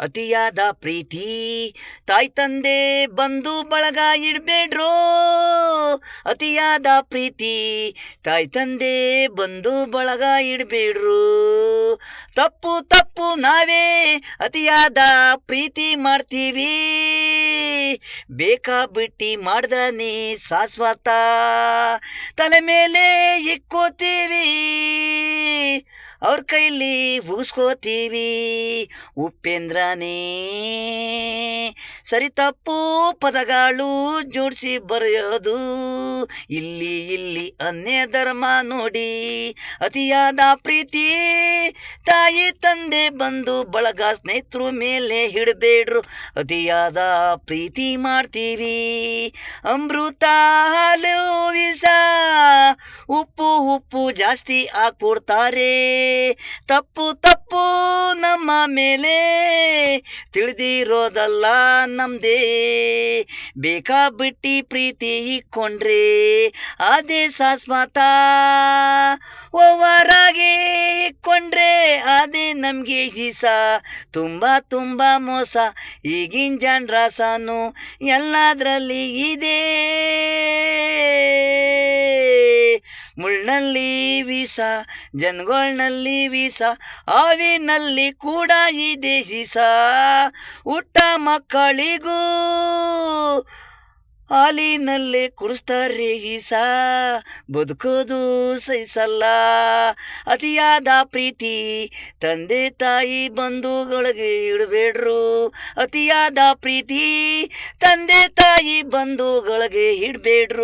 ಅತಿಯಾದ ಪ್ರೀತಿ. ತಾಯಿ ತಂದೆ ಬಂಧು ಬಳಗ ಇಡಬೇಡ್ರೋ. ಅತಿಯಾದ ಪ್ರೀತಿ. ತಾಯಿ ತಂದೆ ಬಂಧು ಬಳಗ ಇಡಬೇಡ್ರು. ತಪ್ಪು ತಪ್ಪು ನಾವೇ ಅತಿಯಾದ ಪ್ರೀತಿ ಮಾಡ್ತೀವಿ. ಬೇಕಾ ಬಿಟ್ಟಿ ಮಾಡಿದ್ರನೇ ಶಾಶ್ವತ. ತಲೆ ಮೇಲೆ ಇಕ್ಕೋತೀವಿ. ಅವ್ರ ಕೈಲಿ ಊಸ್ಕೋತೀವಿ ಉಪೇಂದ್ರನೇ ಸರಿ ತಪ್ಪು ಪದಗಳು ಜೋಡಿಸಿ ಬರೆಯೋದು. ಇಲ್ಲಿ ಇಲ್ಲಿ ಅನ್ಯ ಧರ್ಮ ನೋಡಿ, ಅತಿಯಾದ ಪ್ರೀತಿ ತಾಯಿ ತಂದೆ ಬಂದು ಬಳಗ ಸ್ನೇಹಿತರು ಮೇಲೆ ಹಿಡಬೇಡ್ರು. ಅತಿಯಾದ ಪ್ರೀತಿ ಮಾಡ್ತೀವಿ. ಅಮೃತ ಹಾಲು ಉಪ್ಪು ಉಪ್ಪು ಜಾಸ್ತಿ ಹಾಕ್ಬಿಡ್ತಾರೆ ತಪ್ಪು ತಪ್ಪು ನಮ್ಮ ಮೇಲೆ ತಿಳಿದಿರೋದಲ್ಲ ನಮ್ದೇ. ಬೇಕಾ ಬಿಟ್ಟಿ ಪ್ರೀತಿ ಇಕ್ಕೊಂಡ್ರೆ ಅದೇ ಶಾಶ್ವತ. ಓವರಾಗಿ ಇಕ್ಕೊಂಡ್ರೆ ಅದೇ ನಮಗೆ ಹಿಸ. ತುಂಬ ತುಂಬ ಮೋಸ ಈಗಿನ ಜನರ ಎಲ್ಲದರಲ್ಲಿ ಇದೆ. ಮುಳ್ಳಿನಲ್ಲಿ ವೀಸ, ಜನಗಳ್ನಲ್ಲಿ ವೀಸ, ಹಾವಿನಲ್ಲಿ ಕೂಡ ಇದೆ ಹಿಸ ಊಟ ಮಕ್ಕಳಿಗೂ ಹಾಲಿನಲ್ಲಿ ಕುಡಿಸ್ತಾರೆ ಈಸ ಬದುಕೋದು ಸಹಿಸಲ್ಲ. ಅತಿಯಾದ ಪ್ರೀತಿ ತಂದೆ ತಾಯಿ ಬಂಧುಗಳಿಗೆ ಇಡಬೇಡ್ರು. ಅತಿಯಾದ ಪ್ರೀತಿ ತಂದೆ ತಾಯಿ ಬಂಧುಗಳಿಗೆ ಇಡಬೇಡ್ರು.